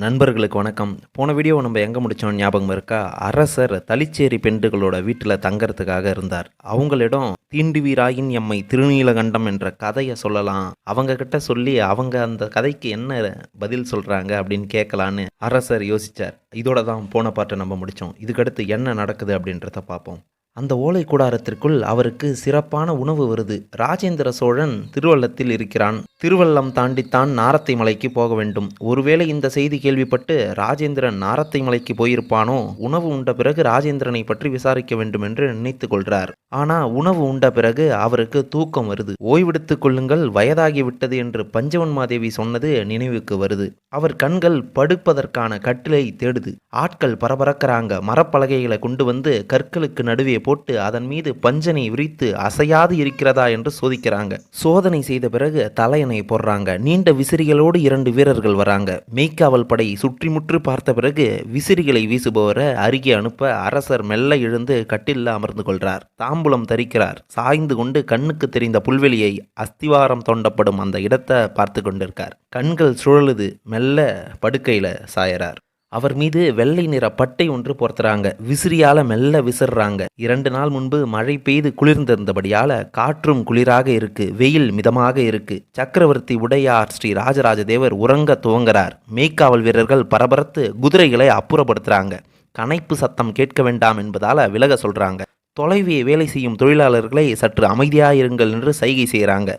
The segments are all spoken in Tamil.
நண்பர்களுக்கு வணக்கம். போன வீடியோவை நம்ம எங்கே முடித்தோம் ஞாபகம் இருக்கா? அரசர் தளிச்சேரி பெண்டுகளோட வீட்டில் தங்கறதுக்காக இருந்தார். அவங்களிடம் தீண்டுவீராயின் எம்மை திருநீலகண்டம் என்ற கதையை சொல்லலாம். அவங்க கிட்ட சொல்லி அவங்க அந்த கதைக்கு என்ன பதில் சொல்கிறாங்க அப்படின்னு கேட்கலான்னு அரசர் யோசிச்சார். இதோட தான் போன பாட்டை நம்ம முடித்தோம் இதுக்கடுத்து என்ன நடக்குது அப்படின்றத பார்ப்போம். அந்த ஓலை கூடாரத்திற்குள் அவருக்கு சிறப்பான உணவு வருது. ராஜேந்திர சோழன் திருவள்ளத்தில் இருக்கிறான். திருவள்ளம் தாண்டித்தான் நாரத்தை மலைக்கு போக வேண்டும். ஒருவேளை இந்த செய்தி கேள்விப்பட்டு ராஜேந்திரன் நாரத்தை மலைக்கு போயிருப்பானோ? உணவு உண்ட பிறகு ராஜேந்திரனை பற்றி விசாரிக்க வேண்டும் என்று நினைத்து கொள்கிறார். ஆனா உணவு உண்ட பிறகு அவருக்கு தூக்கம் வருது. ஓய்வெடுத்துக் கொள்ளுங்கள் வயதாகி விட்டது என்று பஞ்சவன்மாதேவி சொன்னது நினைவுக்கு வருது. அவர் கண்கள் படுப்பதற்கான கட்டிலை தேடுது. ஆட்கள் பரபரக்கிறாங்க. மரப்பலகைகளை கொண்டு வந்து கற்களுக்கு நடுவே போட்டு அதன் மீது பஞ்சனை விரித்து அசையாது இருக்கிறதா என்று சோதிக்கிறாங்க. சோதனை செய்த பிறகு தலையணை போடுறாங்க. நீண்ட விசிறிகளோடு இரண்டு வீரர்கள் வராங்க. மெய்க்காவல் படை சுற்றிமுற்று பார்த்த பிறகு விசிறிகளை வீசுபவரை அருகே அனுப்ப அரசர் மெல்ல எழுந்து கட்டில்ல அமர்ந்து கொள்றார். தாம்பூலம் தரிக்கிறார். சாய்ந்து கொண்டு கண்ணுக்கு தெரிந்த புல்வெளியை அஸ்திவாரம் தோண்டப்படும் அந்த இடத்தை பார்த்து கொண்டிருக்கார். கண்கள் சுழலுது. மெல்ல படுக்கையில சாயறார். அவர் மீது வெள்ளை நிற பட்டை ஒன்று போர்த்துறாங்க. விசிறியால மெல்ல விசிறாங்க. இரண்டு நாள் முன்பு மழை பெய்து குளிர்ந்திருந்தபடியால காற்றும் குளிராக இருக்கு. வெயில் மிதமாக இருக்கு. சக்கரவர்த்தி உடையார் ஸ்ரீ ராஜராஜ தேவர் உறங்க துவங்குறார். மேய்க்காவல் வீரர்கள் பரபரத்து குதிரைகளை அப்புறப்படுத்துறாங்க. கனைப்பு சத்தம் கேட்க வேண்டாம் என்பதால விலக சொல்றாங்க. தொலைவியை வேலை செய்யும் தொழிலாளர்களை சற்று அமைதியாயிருங்கள் என்று சைகை செய்கிறாங்க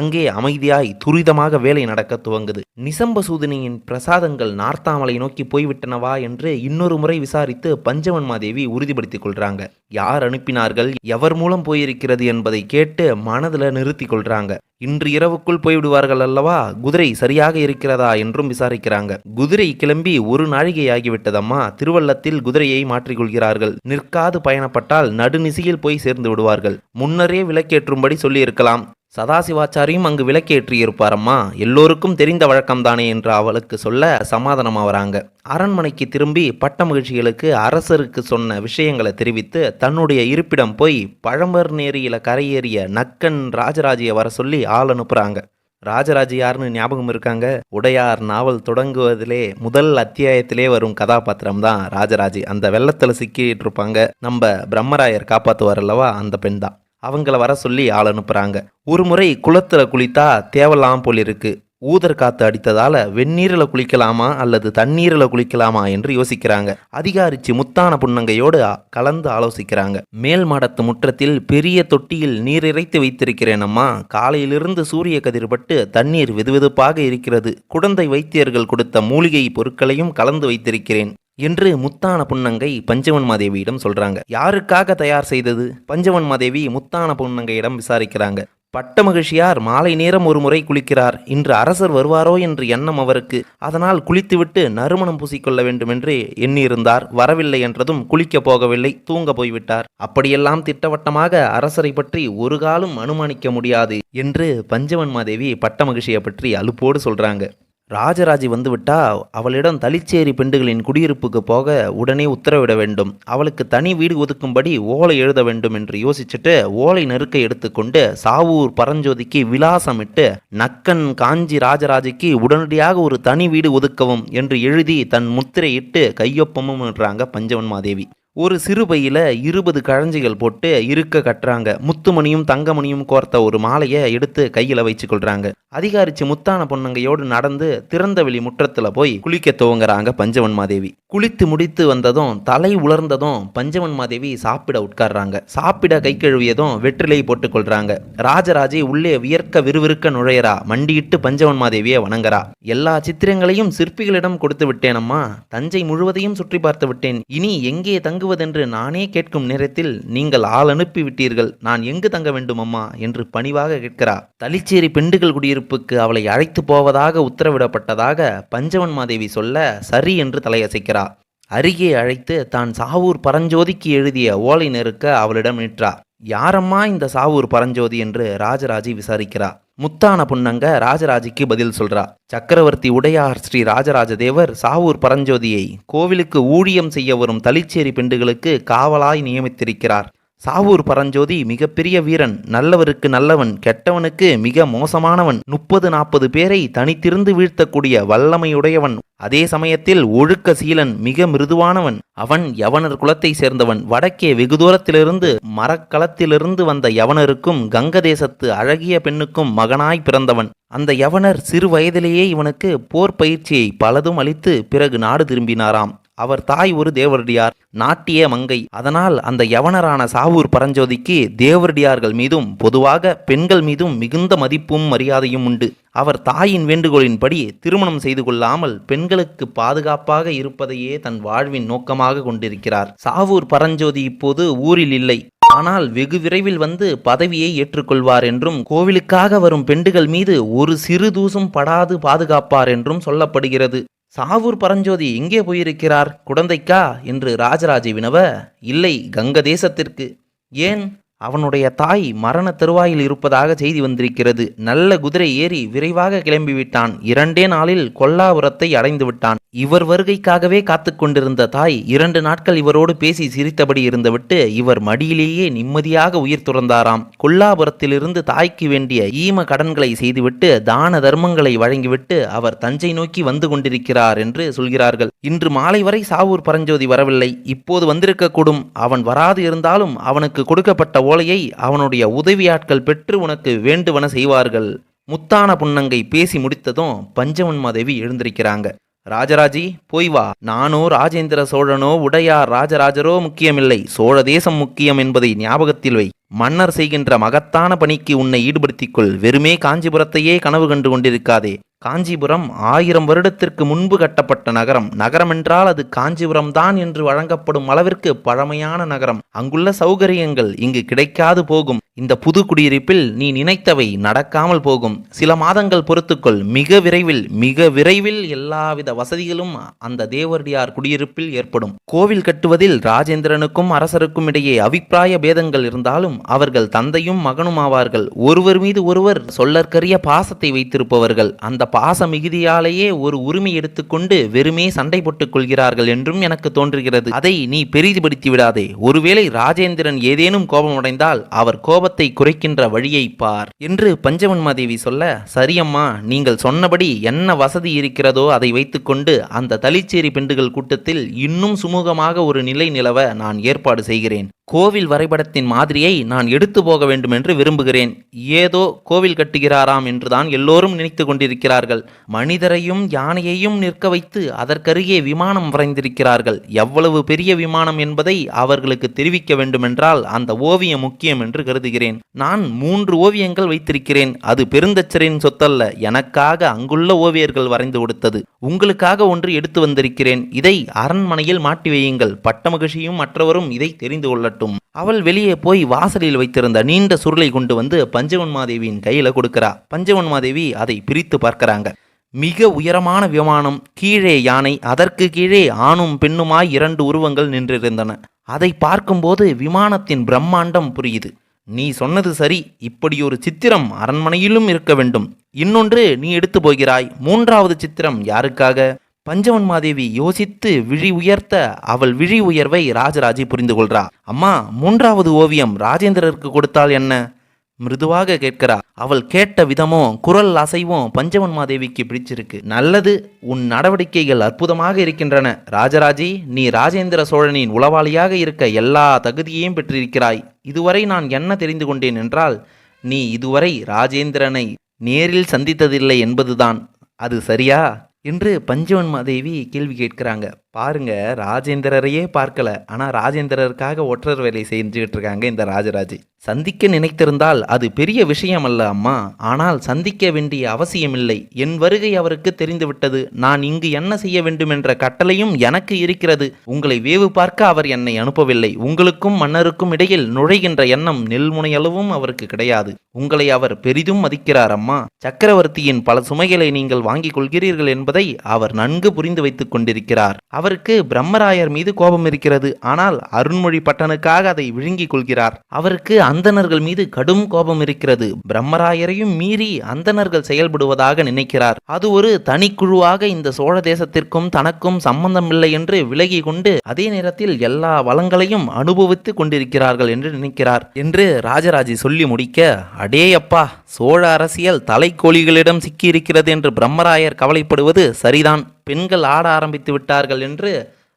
அங்கே அமைதியாய் துரிதமாக வேலை நடக்க துவங்குது. நிசம்பசூதனியின் பிரசாதங்கள் நார்த்தாமலை நோக்கி போய்விட்டனவா என்று இன்னொரு முறை விசாரித்து பஞ்சவன்மாதேவி உறுதிப்படுத்திக் கொள்றாங்க. யார் அனுப்பினார்கள் எவர் மூலம் போயிருக்கிறது என்பதை கேட்டு மனதில் நிறுத்தி கொள்றாங்க. இன்று இரவுக்குள் போய்விடுவார்கள் அல்லவா குதிரை சரியாக இருக்கிறதா என்றும் விசாரிக்கிறாங்க. குதிரை கிளம்பி ஒரு நாழிகை ஆகிவிட்டதம்மா திருவள்ளத்தில் குதிரையை மாற்றிக்கொள்கிறார்கள். நிற்காது பயணப்பட்டால் நடுநிசியில் போய் சேர்ந்து விடுவார்கள். முன்னரே விளக்கேற்றும்படி சொல்லியிருக்கலாம். சதாசிவாச்சாரியும் அங்கு விளக்கேற்றியிருப்பாரம்மா. எல்லோருக்கும் தெரிந்த வழக்கம்தானே என்று அவளுக்கு சொல்ல சமாதானமாகறாங்க அரண்மனைக்கு திரும்பி பட்ட மகிழ்ச்சிகளுக்கு அரசருக்கு சொன்ன விஷயங்களை தெரிவித்து தன்னுடைய இருப்பிடம் போய் பழம்பர் நேரியில் கரையேறிய நக்கன் ராஜராஜியை வர சொல்லி ஆள் அனுப்புகிறாங்க ராஜராஜ யாருன்னு ஞாபகம் இருக்காங்க? உடையார் நாவல் தொடங்குவதிலே முதல் அத்தியாயத்திலே வரும் கதாபாத்திரம் தான் ராஜராஜி. அந்த வெள்ளத்தில் சிக்கிட்டு இருப்பாங்க. நம்ம பிரம்மராயர் காப்பாற்றுவார் அல்லவா? அந்த பெண் தான் அவங்கள வர சொல்லி ஆள் அனுப்புகிறாங்க ஒரு முறை குளத்தில் குளித்தா தேவலாம் போல் இருக்கு ஊதர் காத்து அடித்ததால வெந்நீரில் குளிக்கலாமா அல்லது தண்ணீரில் குளிக்கலாமா என்று யோசிக்கிறாங்க. அதிகாரிச்சு முத்தான புன்னங்கையோடு கலந்து ஆலோசிக்கிறாங்க. மேல் மாடத்து முற்றத்தில் பெரிய தொட்டியில் நீர் இறைத்து வைத்திருக்கிறேன் அம்மா காலையிலிருந்து சூரிய கதிர்பட்டு தண்ணீர் வெதுவெதுப்பாக இருக்கிறது. குடந்தை வைத்தியர்கள் கொடுத்த மூலிகை பொருட்களையும் கலந்து வைத்திருக்கிறேன். என்று முத்தான புன்னங்கை பஞ்சவன் மாதேவியிடம் சொல்றாங்க. யாருக்காக தயார் செய்தது? பஞ்சவன் மாதேவி முத்தான புன்னங்கையிடம் விசாரிக்கிறாங்க. பட்ட மகிழ்ச்சியார் மாலை நேரம் ஒரு முறை குளிக்கிறார். இன்று அரசர் வருவாரோ என்று எண்ணம் அவருக்கு. அதனால் குளித்துவிட்டு நறுமணம் பூசிக்கொள்ள வேண்டும் என்று எண்ணியிருந்தார். வரவில்லை என்றதும் குளிக்கப் போகவில்லை தூங்க போய்விட்டார். அப்படியெல்லாம் திட்டவட்டமாக அரசரை பற்றி ஒரு காலம் அனுமானிக்க முடியாது என்று பஞ்சவன் மாதேவி பட்ட மகிழ்ச்சியை பற்றி அலுப்போடு சொல்றாங்க. ராஜராஜி வந்துவிட்டா அவளிடம் தளிச்சேரி பெண்டுகளின் குடியிருப்புக்கு போக உடனே உத்தரவிட வேண்டும். அவளுக்கு தனி வீடு ஒதுக்கும்படி ஓலை எழுத வேண்டும் என்று யோசிச்சுட்டு ஓலை நெருக்க எடுத்துக்கொண்டு சாவூர் பரஞ்சோதிக்கு விலாசமிட்டு நக்கன் காஞ்சி ராஜராஜிக்கு உடனடியாக ஒரு தனி வீடு ஒதுக்கவும் என்று எழுதி தன் முத்திரையிட்டு கையொப்பமும் இடுறாங்க பஞ்சவன் மாதேவி ஒரு சிறுபையில் இருபது கழஞ்சிகள் போட்டு இருக்க கட்டுறாங்க. முத்துமணியும் தங்கமணியும் கோர்த்த ஒரு மாலையை எடுத்து கையில் வச்சு அதிகாரிச்சு முத்தான பொண்ணுங்கையோடு நடந்து திறந்த வெளி முற்றத்தில் போய் குளிக்க துவங்குறாங்க பஞ்சவன் மாதேவி குளித்து முடித்து வந்ததும் தலை உலர்ந்ததும் பஞ்சவன் மாதேவி சாப்பிட உட்கார்றாங்க. சாப்பிட கை கழுவியதும் வெற்றிலை போட்டுக்கொள்றாங்க ராஜராஜே உள்ளே வியர்க்க விறுவிறுக்க நுழையரா மண்டியிட்டு பஞ்சவன் மாதேவியை வணங்குறா. எல்லா சித்திரங்களையும் சிற்பிகளிடம் கொடுத்து விட்டேனம்மா. தஞ்சை முழுவதையும் சுற்றி பார்த்து விட்டேன். இனி எங்கே தங்குவதென்று நானே கேட்கும் நேரத்தில் நீங்கள் ஆள் அனுப்பி விட்டீர்கள் நான் எங்கு தங்க வேண்டும் அம்மா? என்று பணிவாக கேட்கிறா தளிச்சேரி பெண்டுகள் குடியிருப்புக்கு அவளை அழைத்து போவதாக உத்தரவிடப்பட்டதாக பஞ்சவன் மாதேவி சொல்ல சரி என்று தலையசைக்கிறா அருகே அழைத்து தான் சாவூர் பரஞ்சோதிக்கு எழுதிய ஓலை நெருக்க அவளிடம் நிற்றார். யாரம்மா இந்த சாவூர் பரஞ்சோதி என்று ராஜராஜி விசாரிக்கிறா. முத்தான புன்னங்க ராஜராஜிக்கு பதில் சொல்றா. சக்கரவர்த்தி உடையார் ஸ்ரீ ராஜராஜ தேவர் சாவூர் பரஞ்சோதியை கோவிலுக்கு ஊழியம் செய்ய வரும் தளிச்சேரி பெண்டுகளுக்கு காவலாய் நியமித்திருக்கிறார். சாவூர் பரஞ்சோதி மிகப்பெரிய வீரன் நல்லவருக்கு நல்லவன் கெட்டவனுக்கு மிக மோசமானவன். முப்பது நாற்பது பேரை தனித்திருந்து வீழ்த்தக்கூடிய வல்லமையுடையவன். அதே சமயத்தில் ஒழுக்க சீலன் மிக மிருதுவானவன். அவன் யவனர் குலத்தை சேர்ந்தவன். வடக்கே வெகு தூரத்திலிருந்து மரக்களத்திலிருந்து வந்த யவனருக்கும் கங்க தேசத்து அழகிய பெண்ணுக்கும் மகனாய் பிறந்தவன். அந்த யவனர் சிறு வயதிலேயே இவனுக்கு போர் பயிற்சியை பலதும் அளித்து பிறகு நாடு திரும்பினாராம். அவர் தாய் ஒரு தேவரடியார் நாட்டிய மங்கை. அதனால் அந்த யவனரான சாவூர் பரஞ்சோதிக்கு தேவரடியார்கள் மீதும் பொதுவாக பெண்கள் மீதும் மிகுந்த மதிப்பும் மரியாதையும் உண்டு. அவர் தாயின் வேண்டுகோளின்படி திருமணம் செய்து கொள்ளாமல் பெண்களுக்கு பாதுகாப்பாக இருப்பதையே தன் வாழ்வின் நோக்கமாக கொண்டிருக்கிறார். சாவூர் பரஞ்சோதி இப்போது ஊரில் இல்லை. ஆனால் வெகு விரைவில் வந்து பதவியை ஏற்றுக்கொள்வார் என்றும் கோவிலுக்காக வரும் பெண்டுகள் மீது ஒரு சிறு தூசும் படாது பாதுகாப்பார் என்றும் சொல்லப்படுகிறது. சாவூர் பரஞ்சோதி எங்கே போயிருக்கிறார்? குடந்தைக்கா? என்று ராஜராஜை வினவ இல்லை கங்க தேசத்திற்கு. ஏன்? அவனுடைய தாய் மரண தருவாயில் இருப்பதாக செய்தி வந்திருக்கிறது. நல்ல குதிரை ஏறி விரைவாக கிளம்பிவிட்டான். இரண்டே நாளில் கொல்லாபுரத்தை அடைந்து விட்டான். இவர் வருகைக்காகவே காத்து கொண்டிருந்த தாய் இரண்டு நாட்கள் இவரோடு பேசி சிரித்தபடி இருந்துவிட்டு இவர் மடியிலேயே நிம்மதியாக உயிர் துறந்தாராம். கொல்லாபுரத்திலிருந்து தாய்க்கு வேண்டிய ஈம கடன்களை செய்துவிட்டு தான தர்மங்களை வழங்கிவிட்டு அவர் தஞ்சை நோக்கி வந்து கொண்டிருக்கிறார் என்று சொல்கிறார்கள். இன்று மாலை வரை சாவூர் பரஞ்சோதி வரவில்லை. இப்போது வந்திருக்கக்கூடும். அவன் வராது இருந்தாலும் அவனுக்கு கொடுக்கப்பட்ட ஓலையை அவனுடைய உதவியாட்கள் பெற்று உனக்கு வேண்டுவன செய்வார்கள். முத்தான புன்னங்கை பேசி முடித்ததும் பஞ்சவன்மாதேவி எழுந்திருக்கிறாங்க. ராஜராஜி போய் வா. நானோ ராஜேந்திர சோழனோ உடையார் ராஜராஜரோ முக்கியமில்லை. சோழ தேசம் முக்கியம் என்பதை ஞாபகத்தில் வை. மன்னர் செய்கின்ற மகத்தான பணிக்கு உன்னை ஈடுபடுத்திக்கொள். வெறுமே காஞ்சிபுரத்தையே கனவு கண்டு கொண்டிருக்காதே. காஞ்சிபுரம் ஆயிரம் வருடத்திற்கு முன்பு கட்டப்பட்ட நகரம். நகரம் என்றால் அது காஞ்சிபுரம் தான் என்று வழங்கப்படும் அளவிற்கு பழமையான நகரம். அங்குள்ள சௌகரியங்கள் இங்கு கிடைக்காது போகும். இந்த புது குடியிருப்பில் நீ நினைத்தவை நடக்காமல் போகும். சில மாதங்கள் பொறுத்துக்கொள். மிக விரைவில் மிக விரைவில் எல்லாவித வசதிகளும் அந்த தேவரடியார் குடியிருப்பில் ஏற்படும். கோவில் கட்டுவதில் ராஜேந்திரனுக்கும் அரசருக்கும் இடையே அபிப்பிராய பேதங்கள் இருந்தாலும் அவர்கள் தந்தையும் மகனும் ஆவார்கள். ஒருவர் மீது ஒருவர் சொல்லற்கரிய பாசத்தை வைத்திருப்பவர்கள். அந்த பாச மிகுதியாலேயே ஒரு உரிமை எடுத்துக்கொண்டு வெறுமே சண்டை போட்டுக் கொள்கிறார்கள் என்றும் எனக்கு தோன்றுகிறது. அதை நீ பெரிதுபடுத்தி விடாதே. ஒருவேளை ராஜேந்திரன் ஏதேனும் கோபமடைந்தால் அவர் கோபத்தை குறைக்கின்ற வழியை பார் என்று பஞ்சவன்மாதேவி சொல்ல சரியம்மா நீங்கள் சொன்னபடி என்ன வசதி இருக்கிறதோ அதை வைத்துக்கொண்டு அந்த தலிச்சேரி பெண்டுகள் கூட்டத்தில் இன்னும் சுமூகமாக ஒரு நிலை நிலவ நான் ஏற்பாடு செய்கிறேன். கோவில் வரைபடத்தின் மாதிரியை நான் எடுத்து போக வேண்டும் என்று விரும்புகிறேன். ஏதோ கோவில் கட்டுகிறாராம் என்றுதான் எல்லோரும் நினைத்து கொண்டிருக்கிறார்கள். மனிதரையும் யானையையும் நிற்க வைத்து அதற்கருகே விமானம் வரைந்திருக்கிறார்கள். எவ்வளவு பெரிய விமானம் என்பதை அவர்களுக்கு தெரிவிக்க வேண்டுமென்றால் அந்த ஓவியம் முக்கியம் என்று கருதுகிறேன். நான் மூன்று ஓவியங்கள் வைத்திருக்கிறேன். அது பெருந்தச்சரின் சொத்தல்ல. எனக்காக அங்குள்ள ஓவியர்கள் வரைந்து கொடுத்தது. உங்களுக்காக ஒன்று எடுத்து வந்திருக்கிறேன். இதை அரண்மனையில் மாட்டி வையுங்கள். பட்டமகிழ்ச்சியும் மற்றவரும் இதை தெரிந்து கொள்ளட்டும். அவள் வெளியே போய் வாசலில் வைத்திருந்த நீண்ட சுருளை கொண்டு வந்து பஞ்சவன்மாதேவியின் கையில கொடுக்கிறா. பஞ்சவன்மாதேவி அதை பிரித்து பார்க்கறாங்க. மிக உயரமான விமானம் கீழே யானை அதற்கு கீழே ஆணும் பெண்ணுமாய் இரண்டு உருவங்கள் நின்றிருந்தன. அதை பார்க்கும்போது விமானத்தின் பிரம்மாண்டம் புரியுது. நீ சொன்னது சரி இப்படி ஒரு சித்திரம் அரண்மனையிலும் இருக்க வேண்டும். இன்னொன்று நீ எடுத்து போகிறாய். மூன்றாவது சித்திரம் யாருக்காக? பஞ்சவன்மாதேவி யோசித்து விழி உயர்த்த அவள் விழி உயர்வை ராஜராஜி புரிந்து கொள்றா. அம்மா மூன்றாவது ஓவியம் ராஜேந்திரருக்கு கொடுத்தால் என்ன? மிருதுவாக கேட்கிறா. அவள் கேட்ட விதமும் குரல் அசைவும் பஞ்சவன்மாதேவிக்கு பிடிச்சிருக்கு. நல்லது உன் நடவடிக்கைகள் அற்புதமாக இருக்கின்றன. ராஜராஜி நீ ராஜேந்திர சோழனின் உளவாளியாக இருக்க எல்லா தகுதியையும் பெற்றிருக்கிறாய். இதுவரை நான் என்ன தெரிந்து கொண்டேன் என்றால் நீ இதுவரை ராஜேந்திரனை நேரில் சந்தித்ததில்லை என்பதுதான். அது சரியா? என்று பஞ்சவன்மாதேவி கேள்வி கேட்கிறாங்க. பாருங்க ராஜேந்திரரையே பார்க்கல. ஆனா ராஜேந்திரருக்காக ஒற்றர் வேலை செஞ்சுக்கிட்டு இருக்காங்க இந்த ராஜராஜி. சந்திக்க நினைத்திருந்தால் அது பெரிய விஷயம் அல்ல அம்மா. ஆனால் சந்திக்க வேண்டிய அவசியமில்லை. என் வருகை அவருக்கு தெரிந்துவிட்டது. நான் இங்கு என்ன செய்ய வேண்டும் என்ற கட்டளையும் எனக்கு இருக்கிறது. உங்களை வேவு பார்க்க அவர் என்னை அனுப்பவில்லை. உங்களுக்கும் மன்னருக்கும் இடையில் நுழைகின்ற எண்ணம் நெல்முனையளவும் அவருக்கு கிடையாது. உங்களை அவர் பெரிதும் மதிக்கிறார் அம்மா. சக்கரவர்த்தியின் பல சுமைகளை நீங்கள் வாங்கிக் கொள்கிறீர்கள் என்பதை அவர் நன்கு புரிந்து வைத்துக் கொண்டிருக்கிறார். அவருக்கு பிரம்மராயர் மீது கோபம் இருக்கிறது. ஆனால் அருண்மொழி பட்டனுக்காக அதை விழுங்கிக் கொள்கிறார். அவருக்கு அந்தணர்கள் மீது கடும் கோபம் இருக்கிறது. பிரம்மராயரையும் மீறி அந்தணர்கள் செயல்படுவதாக நினைக்கிறார். அது ஒரு தனிக்குழுவாக இந்த சோழ தேசத்திற்கும் தனக்கும் சம்பந்தமில்லை என்று விலகி கொண்டு அதே நேரத்தில் எல்லா வளங்களையும் அனுபவித்துக் கொண்டிருக்கிறார்கள் என்று நினைக்கிறார். என்று ராஜராஜி சொல்லி முடிக்க அடேயப்பா சோழ அரசியல் தலைக்கோழிகளிடம் சிக்கியிருக்கிறது என்று பிரம்மராயர் கவலைப்படுவது சரிதான். பெண்கள் ஆட ஆரம்பித்து விட்டார்கள் என்று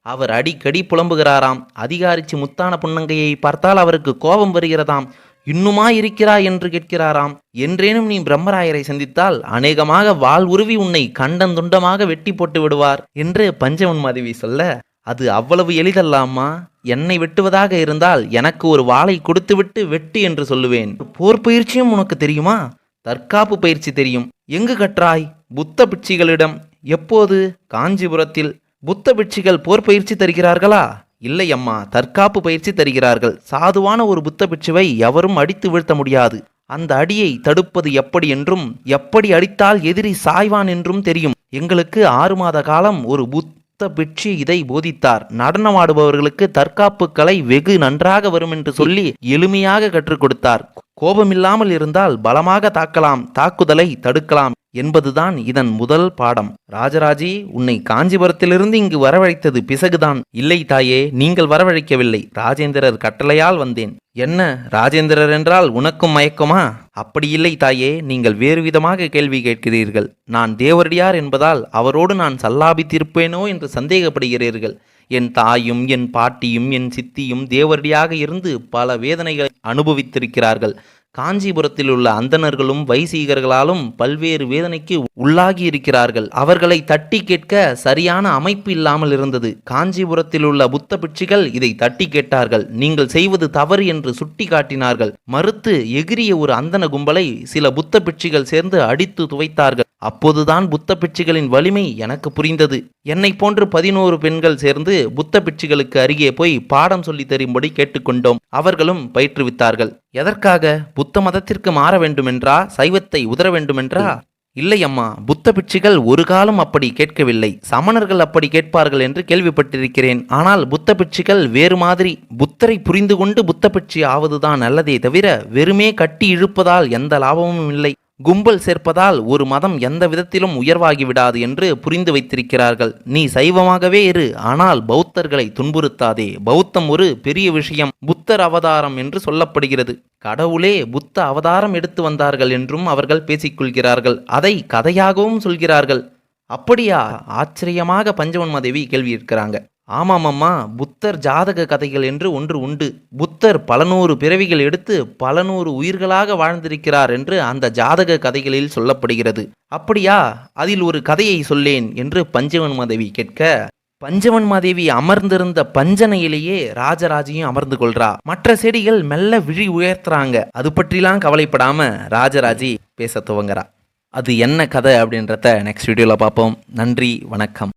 அவர் அடிக்கடி புலம்புகிறாராம். அதிகாரிச்சு முத்தான புன்னங்கையை பார்த்தால் அவருக்கு கோபம் வருகிறதாம். இன்னுமா இருக்கிறாய் என்று கேட்கிறாராம். என்றேனும் நீ பிரம்மராயரை சந்தித்தால் அநேகமாக வாள் உருவி உன்னை கண்டந்துண்டமாக வெட்டி போட்டு விடுவார் என்று பஞ்சவன்மாதேவி சொல்ல அது அவ்வளவு எளிதல்லாமா என்னை வெட்டுவதாக இருந்தால் எனக்கு ஒரு வாளை கொடுத்துவிட்டு வெட்டு என்று சொல்லுவேன். போர் பயிற்சியும் உனக்கு தெரியுமா? தற்காப்பு பயிற்சி தெரியும். எங்கு கற்றாய்? புத்த பிட்சிகளிடம் எப்போது காஞ்சிபுரத்தில் புத்த பிட்சிகள் போர் பயிற்சி தருகிறார்களா? இல்லை அம்மா தற்காப்பு பயிற்சி தருகிறார்கள். சாதுவான ஒரு புத்த பிட்சுவை எவரும் அடித்து வீழ்த்த முடியாது. அந்த அடியை தடுப்பது எப்படி என்றும் எப்படி அடித்தால் எதிரி சாய்வான் என்றும் தெரியும். எங்களுக்கு ஆறு மாத காலம் ஒரு புத்த பிட்சு இதை போதித்தார். நடனமாடுபவர்களுக்கு தற்காப்பு கலை வெகு நன்றாக வரும் என்று சொல்லி எளிமையாக கற்றுக் கொடுத்தார். கோபமில்லாமல் இருந்தால் பலமாக தாக்கலாம் தாக்குதலை தடுக்கலாம் என்பதுதான் இதன் முதல் பாடம். ராஜராஜி உன்னை காஞ்சிபுரத்திலிருந்து இங்கு வரவழைத்தது பிசகுதான். இல்லை தாயே நீங்கள் வரவழைக்கவில்லை. ராஜேந்திரர் கட்டளையால் வந்தேன். என்ன ராஜேந்திரர் என்றால் உனக்கும் மயக்கமா? அப்படி இல்லை தாயே நீங்கள் வேறு விதமாக கேள்வி கேட்கிறீர்கள். நான் தேவரடியார் என்பதால் அவரோடு நான் சல்லாபித்திருப்பேனோ என்று சந்தேகப்படுகிறீர்கள். என் தாயும் என் பாட்டியும் என் சித்தியும் தேவரடியாக இருந்து பல வேதனைகளை அனுபவித்திருக்கிறார்கள். காஞ்சிபுரத்தில் உள்ள அந்தணர்களும் வைசீகர்களாலும் பல்வேறு வேதனைக்கு உள்ளாகி இருக்கிறார்கள் அவர்களை தட்டி கேட்க சரியான அமைப்பு இல்லாமல் இருந்தது. காஞ்சிபுரத்தில் உள்ள புத்த பிட்சிகள் இதை தட்டி கேட்டார்கள். நீங்கள் செய்வது தவறு என்று சுட்டி காட்டினார்கள் மறுத்து எகிரிய ஒரு அந்தன கும்பலை சில புத்த பிட்சிகள் சேர்ந்து அடித்து துவைத்தார்கள். அப்போதுதான் புத்த பிட்சிகளின் வலிமை எனக்கு புரிந்தது. என்னை போன்று பதினோரு பெண்கள் சேர்ந்து புத்த பிட்சிகளுக்கு அருகே போய் பாடம் சொல்லி தரும்படி கேட்டுக்கொண்டோம். அவர்களும் பயிற்றுவித்தார்கள். எதற்காக? புத்த மதத்திற்கு மாற வேண்டுமென்றா? சைவத்தை உதர வேண்டுமென்றா? இல்லை அம்மா புத்த பிட்சுகள் ஒரு காலம் அப்படி கேட்கவில்லை. சமணர்கள் அப்படி கேட்பார்கள் என்று கேள்விப்பட்டிருக்கிறேன். ஆனால் புத்த பிட்சுகள் வேறு மாதிரி. புத்தரை புரிந்து கொண்டு புத்த பிட்சு ஆவதுதான் நல்லதே தவிர வெறுமே கட்டி இழுப்பதால் எந்த லாபமும் இல்லை. கும்பல் சேர்ப்பதால் ஒரு மதம் எந்த விதத்திலும் உயர்வாகிவிடாது என்று புரிந்து வைத்திருக்கிறார்கள். நீ சைவமாகவே இரு ஆனால் பௌத்தர்களை துன்புறுத்தாதே. பௌத்தம் ஒரு பெரிய விஷயம் புத்தர் அவதாரம் என்று சொல்லப்படுகிறது. கடவுளே புத்த அவதாரம் எடுத்து வந்தார்கள் என்றும் அவர்கள் பேசிக்கொள்கிறார்கள். அதை கதையாகவும் சொல்கிறார்கள். அப்படியா? ஆச்சரியமாக பஞ்சவன்மாதேவி கேள்வி இருக்கிறாங்க ஆமாமம்மா புத்தர் ஜாதக கதைகள் என்று ஒன்று உண்டு. புத்தர் பல நூறு பிறவிகள் எடுத்து பல நூறு உயிர்களாக வாழ்ந்திருக்கிறார் என்று அந்த ஜாதக கதைகளில் சொல்லப்படுகிறது. அப்படியா? அதில் ஒரு கதையை சொல்லேன் என்று பஞ்சவன் மாதேவி கேட்க பஞ்சவன் மாதேவி அமர்ந்திருந்த பஞ்சனையிலேயே ராஜராஜையும் அமர்ந்து கொள்றா. மற்ற செடிகள் மெல்ல விழி உயர்த்துறாங்க. அது பற்றிலாம் கவலைப்படாம ராஜராஜி பேச துவங்குறா. அது என்ன கதை அப்படின்றத நெக்ஸ்ட் வீடியோவில் பார்ப்போம். நன்றி வணக்கம்.